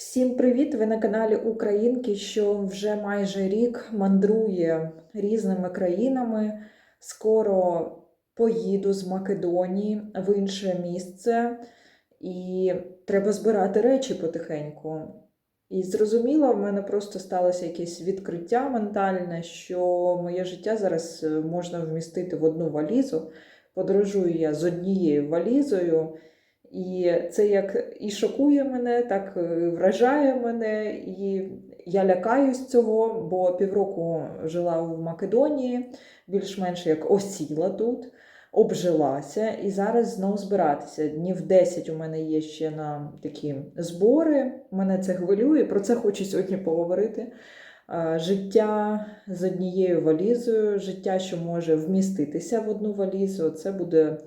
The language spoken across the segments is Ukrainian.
Всім привіт! Ви на каналі Українки, що вже майже рік мандрує різними країнами. Скоро поїду з Македонії в інше місце, і треба збирати речі потихеньку. І зрозуміло, в мене просто сталося якесь відкриття ментальне, що моє життя зараз е, можна вмістити в одну валізу. Подорожую я з однією валізою. І це як і шокує мене, так вражає мене, і я лякаюсь цього, бо півроку жила в Македонії, більш-менш як осіла тут, обжилася, і зараз знову збиратися. Днів 10 у мене є ще на такі збори. Мене це хвилює, про це хочу сьогодні поговорити. Життя з однією валізою, життя, що може вміститися в одну валізу, це буде е,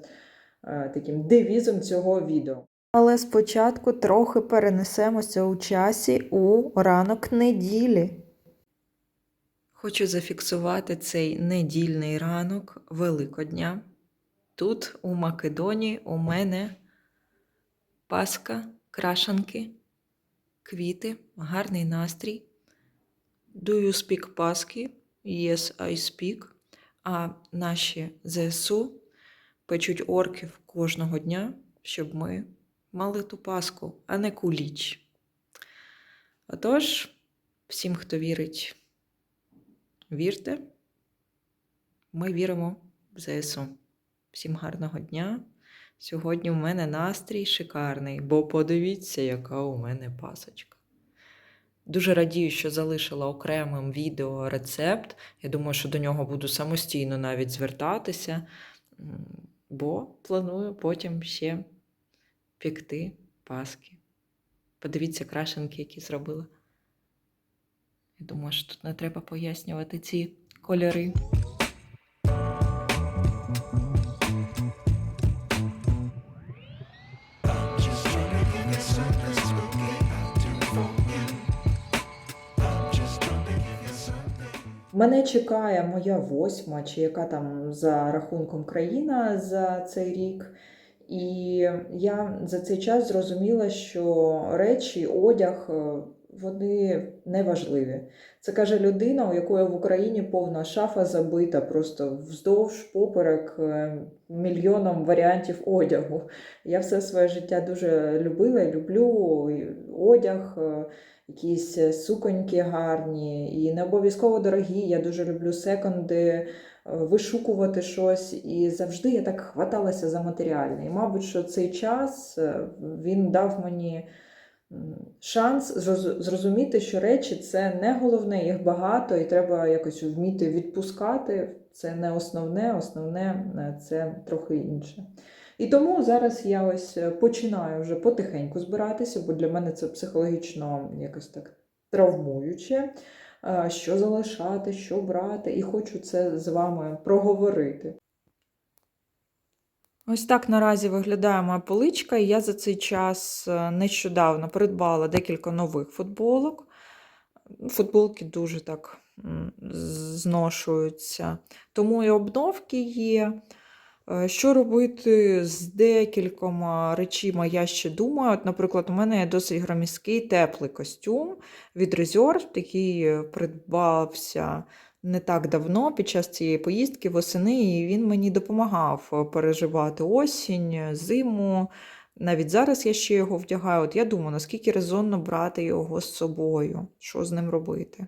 таким девізом цього відео. Але спочатку трохи перенесемося у часі у ранок неділі. Хочу зафіксувати цей недільний ранок Великодня. Тут, у Македонії, у мене паска, крашанки, квіти, гарний настрій. Do you speak паски? Yes, I speak. А наші ЗСУ печуть орків кожного дня, щоб ми мали ту паску, а не куліч. Отож, всім, хто вірить, вірте. Ми віримо в ЗСУ. Всім гарного дня. Сьогодні у мене настрій шикарний, бо подивіться, яка у мене пасочка. Дуже радію, що залишила окремим відео рецепт. Я думаю, що до нього буду самостійно навіть звертатися, бо планую потім ще пікти паски. Подивіться крашенки, які зробила. Я думаю, що тут не треба пояснювати ці кольори. Мене чекає моя восьма, чи яка там за рахунком країна за цей рік. І я за цей час зрозуміла, що речі, одяг, е, вони не важливі. Це каже людина, у якої в Україні повна шафа забита, просто вздовж поперек е, мільйоном варіантів одягу. Я все своє життя дуже любила і люблю одяг, е, якісь суконьки гарні, і не обов'язково дорогі. Я дуже люблю секонди, е, вишукувати щось. І завжди я так хваталася за матеріальне. І, мабуть, що цей час він дав мені шанс зрозуміти, що речі це не головне, їх багато, і треба якось вміти відпускати. Це не основне, основне е, це трохи інше. І тому зараз я ось е, починаю вже потихеньку збиратися, бо для мене це психологічно якось так травмуюче. е, Що залишати, що брати, і хочу це з вами проговорити. Ось так наразі виглядає моя поличка, і я за цей час е, нещодавно придбала декілька нових футболок. Футболки дуже так зношуються, тому і обновки є. Е, Що робити з декількома речима, я ще думаю. От, наприклад, у мене є досить громіський теплий костюм від Reserve, який е, придбався не так давно під час цієї поїздки восени, і він мені допомагав е, переживати осінь, зиму. Навіть зараз я ще його вдягаю. От я думаю, наскільки резонно брати його з собою, що з ним робити.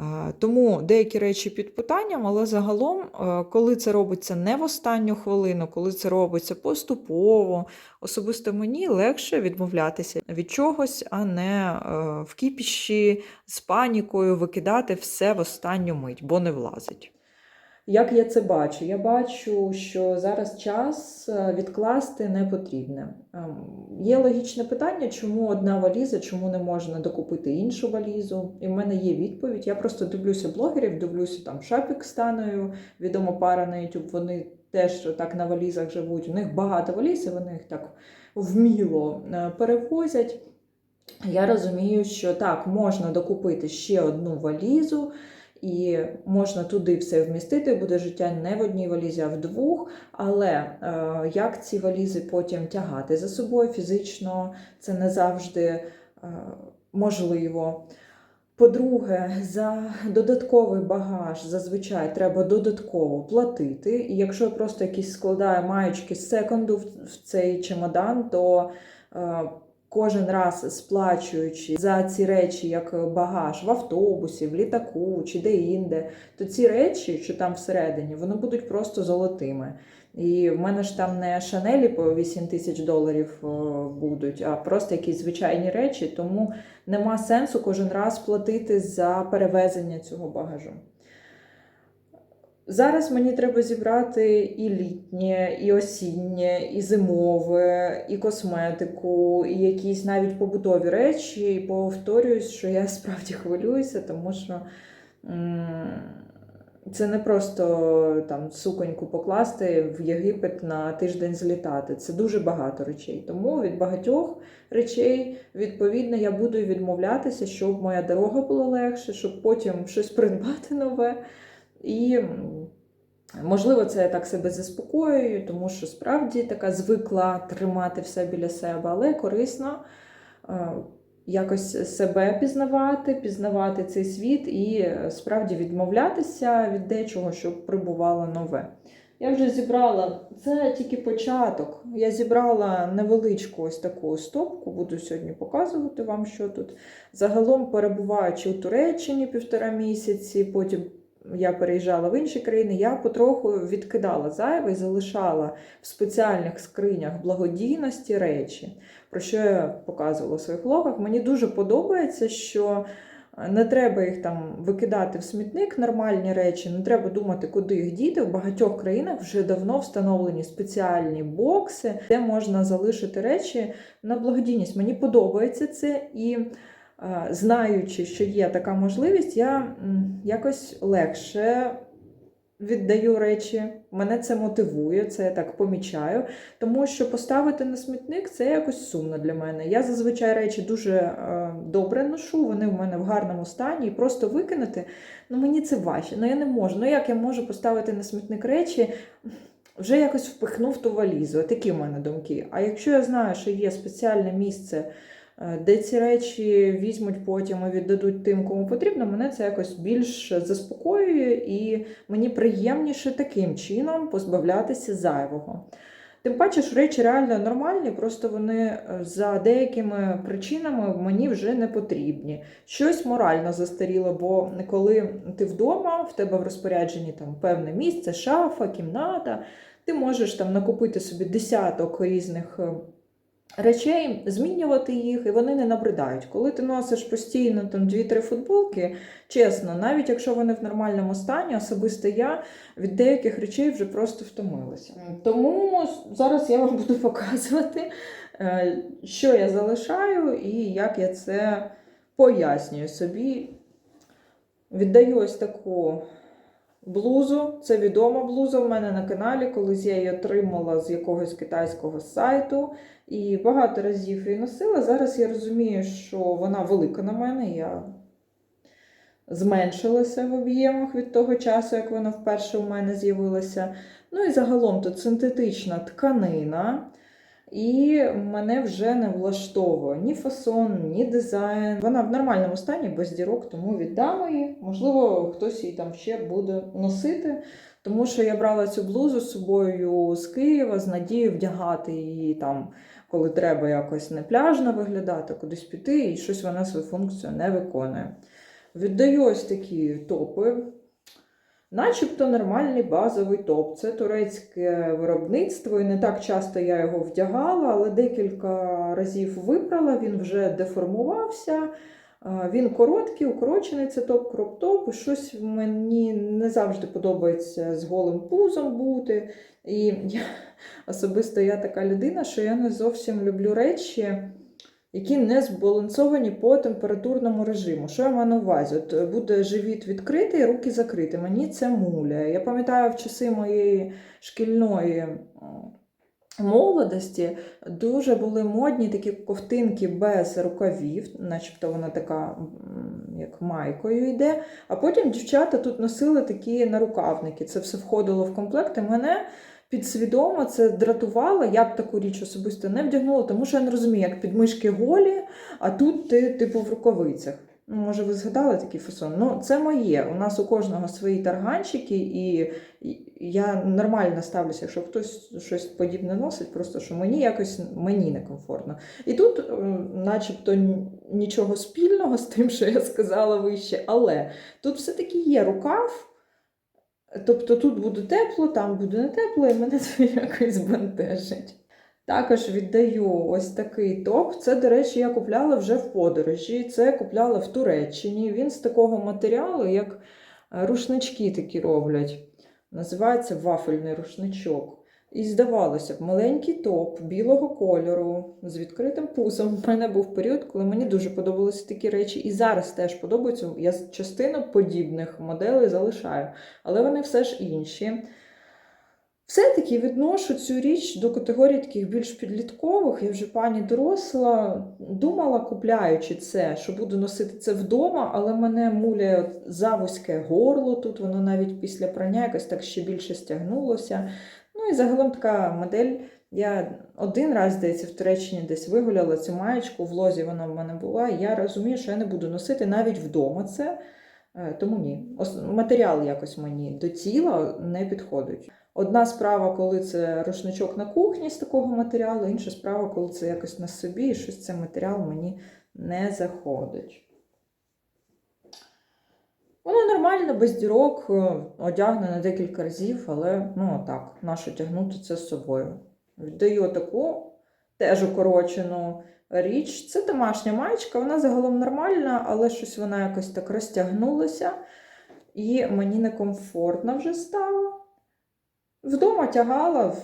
Е, Тому деякі речі під питанням, але загалом, е, коли це робиться не в останню хвилину, коли це робиться поступово, особисто мені легше відмовлятися від чогось, а не е, в кіпіші з панікою викидати все в останню мить, бо не влазить. Як я це бачу? Я бачу, що зараз час е, відкласти не потрібне. Ем, Є логічне питання, чому одна валіза, чому не можна докупити іншу валізу. І в мене є відповідь. Я просто дивлюся блогерів, дивлюся там Шапік станою, відома пара на YouTube, вони теж так на валізах живуть. У них багато валіз, і вони їх так вміло е, перевозять. Я розумію, що так, можна докупити ще одну валізу, і можна туди все вмістити, буде життя не в одній валізі, а в двох. Але е, як ці валізи потім тягати за собою фізично, це не завжди. е, можливо. По-друге, за додатковий багаж зазвичай треба додатково платити. І якщо просто якісь складаю маючки з секунду в в цей чемодан, то е, кожен раз сплачуючи за ці речі як багаж в автобусі, в літаку чи де-інде, то ці речі, що там всередині, вони будуть просто золотими. І в мене ж там не шанелі по 8 тисяч доларів е, будуть, а просто якісь звичайні речі, тому нема сенсу кожен раз платити за перевезення цього багажу. Зараз мені треба зібрати і літнє, і осіннє, і зимове, і косметику, і якісь навіть побутові речі. І повторююсь, що я справді хвилююся, тому що це не просто там суконьку покласти в Єгипет на тиждень злітати. Це дуже багато речей. Тому від багатьох речей, відповідно, я буду відмовлятися, щоб моя дорога була легше, щоб потім щось придбати нове. І, можливо, це я так себе заспокоюю, тому що справді така звикла тримати все біля себе, але корисно е, якось себе пізнавати, пізнавати цей світ і е, справді відмовлятися від дечого, щоб прибувало нове. Я вже зібрала, це тільки початок. Я зібрала невеличку ось таку стопку, буду сьогодні показувати вам, що тут. Загалом, перебуваючи у Туреччині півтора місяці, потім я переїжджала в інші країни, я потроху відкидала зайве і залишала в спеціальних скринях благодійності речі, про що я показувала в своїх влогах. Мені дуже подобається, що не треба їх там викидати в смітник, нормальні речі, не треба думати, куди їх діти. В багатьох країнах вже давно встановлені спеціальні бокси, де можна залишити речі на благодійність. Мені подобається це і. Е, Знаючи, що є така можливість, я якось легше віддаю речі. Мене це мотивує, це я так помічаю. Тому що поставити на смітник це якось сумно для мене. Я зазвичай речі дуже е, добре ношу, вони в мене в гарному стані, і просто викинути, ну мені це важче. Ну я не можу. Ну як я можу поставити на смітник речі? Вже якось впихнув ту валізу. Такі в мене думки. А якщо я знаю, що є спеціальне місце, де ці речі візьмуть потім і віддадуть тим, кому потрібно, мене це якось більш заспокоює і мені приємніше таким чином позбавлятися зайвого. Тим паче, що речі реально нормальні, просто вони е, за деякими причинами мені вже не потрібні. Щось морально застаріло, бо коли ти вдома, в тебе в розпорядженні там певне місце, шафа, кімната, ти можеш там накупити собі десяток різних е, речей, змінювати їх, і вони не набридають. Коли ти носиш постійно там 2-3 футболки, чесно, навіть якщо вони в нормальному стані, особисто я від деяких речей вже просто втомилася. Тому зараз я вам буду показувати, е, що я залишаю і як я це пояснюю собі. Віддаю ось таку блузу. Це відома блуза в мене на каналі. Колись я її отримала з якогось китайського сайту. І багато разів її носила. Зараз я розумію, що вона велика на мене. Я зменшилася в об'ємах від того часу, як вона вперше у мене з'явилася. Ну і загалом тут синтетична тканина. І мене вже не влаштовує ні фасон, ні дизайн. Вона в нормальному стані без дірок, тому віддам її. Можливо, хтось її там ще буде носити. Тому що я брала цю блузу з собою з Києва з надією вдягати її там, коли треба якось не пляжно виглядати, кудись піти, і щось вона свою функцію не виконує. Віддаю ось такі топи. Начебто нормальний базовий топ. Це турецьке виробництво, і не так часто я його вдягала, але декілька разів випрала, він вже деформувався. Він короткий, укорочений це топ кроп-топ. Щось мені не завжди подобається з голим пузом бути. І я, особисто я така людина, що я не зовсім люблю речі, які не збалансовані по температурному режиму. Що я маю на увазі? От е, буде живіт відкритий, руки закриті. Мені це муляє. Я пам'ятаю в часи моєї шкільної молодості дуже були модні такі ковтинки без рукавів, начебто вона така, як майкою йде. А потім дівчата тут носили такі нарукавники. Це все входило в комплект. І мене підсвідомо це дратувало. Я б таку річ особисто не вдягнула, тому що я не розумію, як підмишки голі, а тут ти, типу, в рукавицях. Ну, може, ви згадали такий фасон? Ну, це моє. У нас у кожного свої тарганчики, і я нормально ставлюся, якщо хтось щось подібне носить, просто що мені якось мені некомфортно. І тут, е, начебто, нічого спільного з тим, що я сказала вище, але тут все-таки є рукав. Тобто тут буде тепло, там буде не тепло, і мене це якось бентежить. Також віддаю ось такий топ. Це, до речі, я купляла вже в подорожі. Це купляла в Туреччині. Він з такого матеріалу, як е, рушнички такі роблять. Називається вафельний рушничок. І здавалося б, маленький топ білого кольору з відкритим пузом. У мене був період, коли мені дуже подобалися такі речі, і зараз теж подобаються. Я частину подібних моделей залишаю, але вони все ж інші. Все-таки відношу цю річ до категорії таких більш підліткових. Я вже пані доросла. Думала, купляючи це, що буду носити це вдома, але мене муляє завузьке горло. Тут воно навіть після прання якось так ще більше стягнулося. Ну і загалом така модель. Я один раз, здається, в Туреччині десь вигуляла цю маєчку, в лозі вона в мене була. Я розумію, що я не буду носити навіть вдома це. Е, Тому ні. Матеріал якось мені до тіла не підходить. Одна справа, коли це рушничок на кухні з такого матеріалу, інша справа, коли це якось на собі, і щось цей матеріал мені не заходить. Воно нормально, без дірок, е, одягнено декілька разів, але ну так, нащо тягнути це з собою. Віддаю таку теж укорочену річ. Це домашня маєчка, вона загалом нормальна, але щось вона якось так розтягнулася, і мені некомфортно вже стало. Вдома тягала,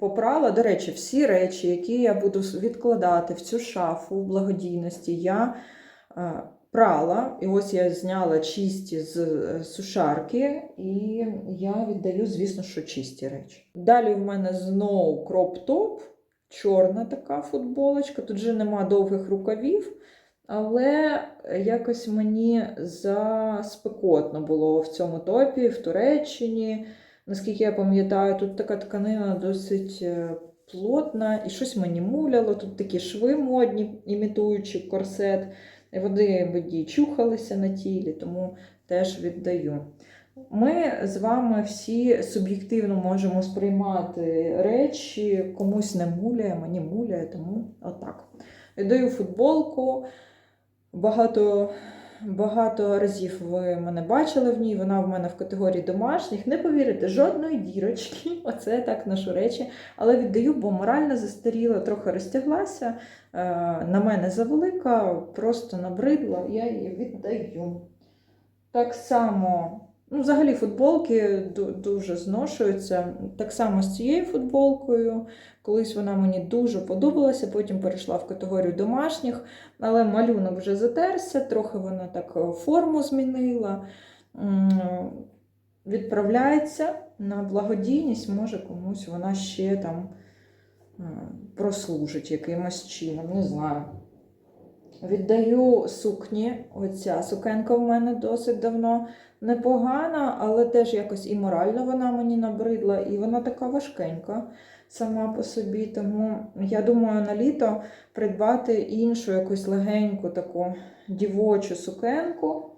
попрала. До речі, всі речі, які я буду відкладати в цю шафу благодійності, я е, прала. І ось я зняла чисті з е, сушарки, і я віддаю, звісно, що чисті речі. Далі в мене знову кроп-топ, чорна така футболочка. Тут вже нема довгих рукавів. Але якось мені заспекотно було в цьому топі, в Туреччині. Наскільки я пам'ятаю, тут така тканина досить е, плотна, і щось мені муляло. Тут такі шви модні, імітуючи корсет. І вони воді чухалися на тілі, тому теж віддаю. Ми з вами всі суб'єктивно можемо сприймати речі, комусь не муляє, мені муляє, тому отак. Віддаю футболку. Багато Багато разів ви мене бачили в ній, вона в мене в категорії домашніх. Не повірите, жодної дірочки. Оце так ношу речі. Але віддаю, бо морально застаріла, трохи розтяглася. Е, На мене завелика, просто набридла, я її віддаю. Так само, ну, взагалі, футболки дуже зношуються. Так само з цією футболкою. Колись вона мені дуже подобалася, потім перейшла в категорію домашніх. Але малюнок вже затерся, трохи вона так е, форму змінила. Відправляється на благодійність, може комусь вона ще там е, прослужить якимось чином, не знаю. Віддаю сукні. Оця сукенка в мене досить давно непогана, але теж якось і морально вона мені набридла, і вона така важкенька сама по собі. Тому я думаю, на літо придбати іншу якусь легеньку таку дівочу сукенку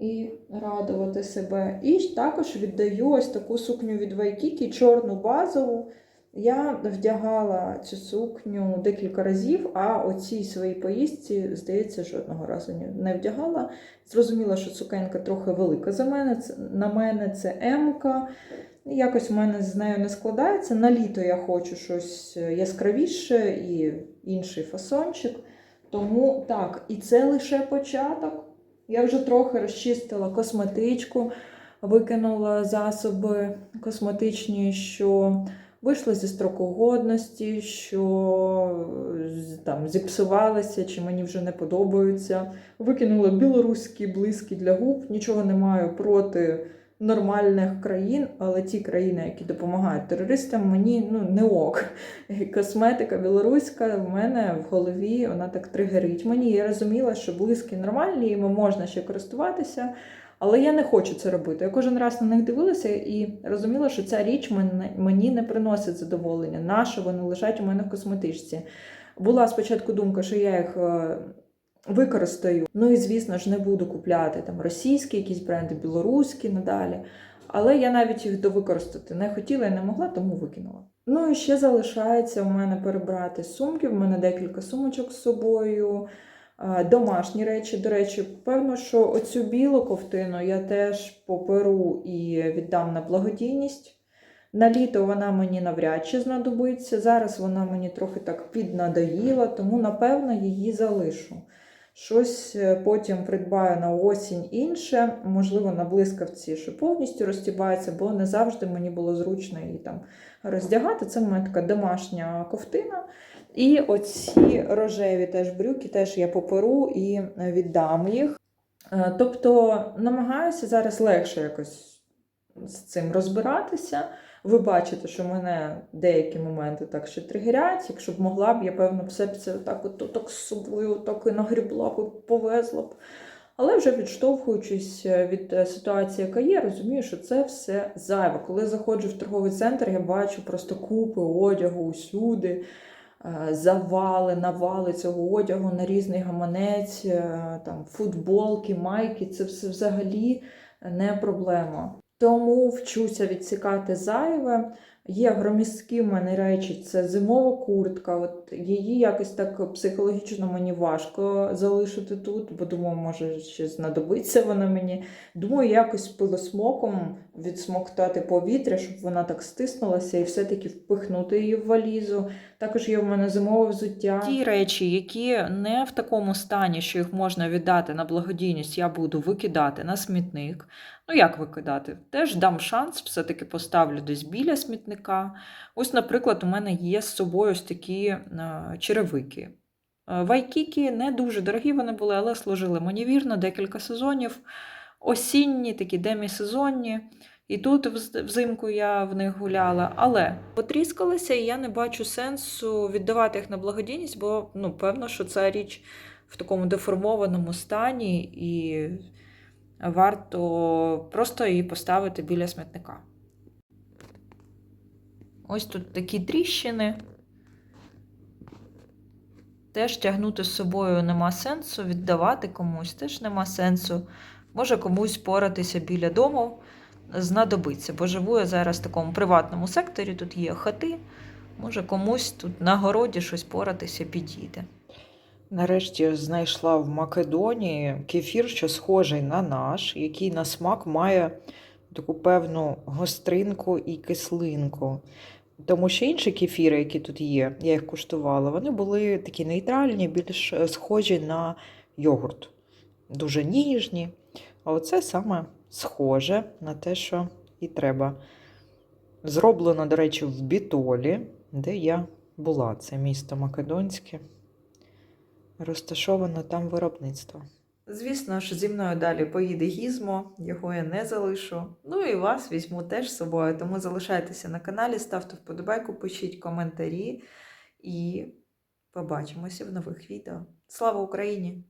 і радувати себе. І також віддаю ось таку сукню від Вайкікі, чорну базову. Я вдягала цю сукню декілька разів, а оцій своїй поїздці, здається, жодного разу не вдягала. Зрозуміла, що сукенка трохи велика за мене. На мене це М-ка. Якось в мене з нею не складається. На літо я хочу щось яскравіше і інший фасончик. Тому так, і це лише початок. Я вже трохи розчистила косметичку, викинула засоби косметичні, що вийшли зі строку годності, що там зіпсувалися, чи мені вже не подобаються. Викинула білоруські блиски для губ. Нічого не маю проти нормальних країн, але ті країни, які допомагають терористам, мені ну не ок. Косметика білоруська в мене в голові вона так тригерить мені. Я розуміла, що блиски нормальні, іми можна ще користуватися. Але я не хочу це робити. Я кожен раз на них дивилася і розуміла, що ця річ мені не приносить задоволення. Нащо вони лежать у мене в косметичці? Була спочатку думка, що я їх е, використаю. Ну і звісно ж не буду купляти там російські якісь бренди, білоруські надалі. Але я навіть їх довикористати не хотіла і не могла, тому викинула. Ну і ще залишається у мене перебрати сумки. В мене декілька сумочок з собою. Домашні речі, до речі, певно, що оцю білу ковтину я теж поперу і віддам на благодійність. На літо вона мені навряд чи знадобиться. Зараз вона мені трохи так піднадоїла, тому напевно її залишу. Щось е, потім придбаю на осінь інше, можливо, на блискавці, що повністю розтібається, бо не завжди мені було зручно її там роздягати. Це мене така домашня ковтина. І оці рожеві теж брюки, теж я поперу і віддам їх. Е, Тобто намагаюся зараз легше якось з цим розбиратися. Ви бачите, що мене деякі моменти так ще тригерять. Якщо б могла б, я певно все б це так, от, так з собою так і нагрібла б, повезла б. Але вже відштовхуючись е, від е, ситуації, яка є, розумію, що це все зайве. Коли заходжу в торговий центр, я бачу просто купи одягу усюди, е, завали, навали цього одягу на різний гаманець, е, там футболки, майки. Це все взагалі не проблема. Тому вчуся відсікати зайве. Є громісткі в мене речі, це зимова куртка. От її якось так психологічно мені важко залишити тут, бо думаю, може ще знадобиться вона мені. Думаю, якось пилосмоком відсмоктати повітря, щоб вона так стиснулася і все-таки впихнути її в валізу. Також є в мене зимове взуття. Ті речі, які не в такому стані, що їх можна віддати на благодійність, я буду викидати на смітник. Ну, як викидати? Теж дам шанс, все-таки поставлю десь біля смітника. Ось, наприклад, у мене є з собою ось такі е, черевики. Е, Вайкіки не дуже дорогі вони були, але служили мені вірно декілька сезонів. Осінні, такі демісезонні. І тут взимку я в них гуляла, але потріскалися, і я не бачу сенсу віддавати їх на благодійність, бо ну, певно, що ця річ в такому деформованому стані, і варто просто її поставити біля смітника. Ось тут такі тріщини. Теж тягнути з собою нема сенсу, віддавати комусь теж нема сенсу. Може комусь поратися біля дому, знадобиться. Бо живу я зараз в такому приватному секторі, тут є хати. Може комусь тут на городі щось поратися підійде. Нарешті знайшла в Македонії кефір, що схожий на наш, який на смак має таку певну гостринку і кислинку. Тому що інші кефіри, які тут є, я їх куштувала, вони були такі нейтральні, більш е, схожі на йогурт. Дуже ніжні. А оце саме схоже на те, що і треба. Зроблено, до речі, в Бітолі, де я була. Це місто Македонське. Розташовано там виробництво. Звісно ж, зі мною далі поїде гізмо, його я не залишу. Ну і вас візьму теж з собою. Тому залишайтеся на каналі, ставте вподобайку, пишіть коментарі і побачимося в нових відео. Слава Україні!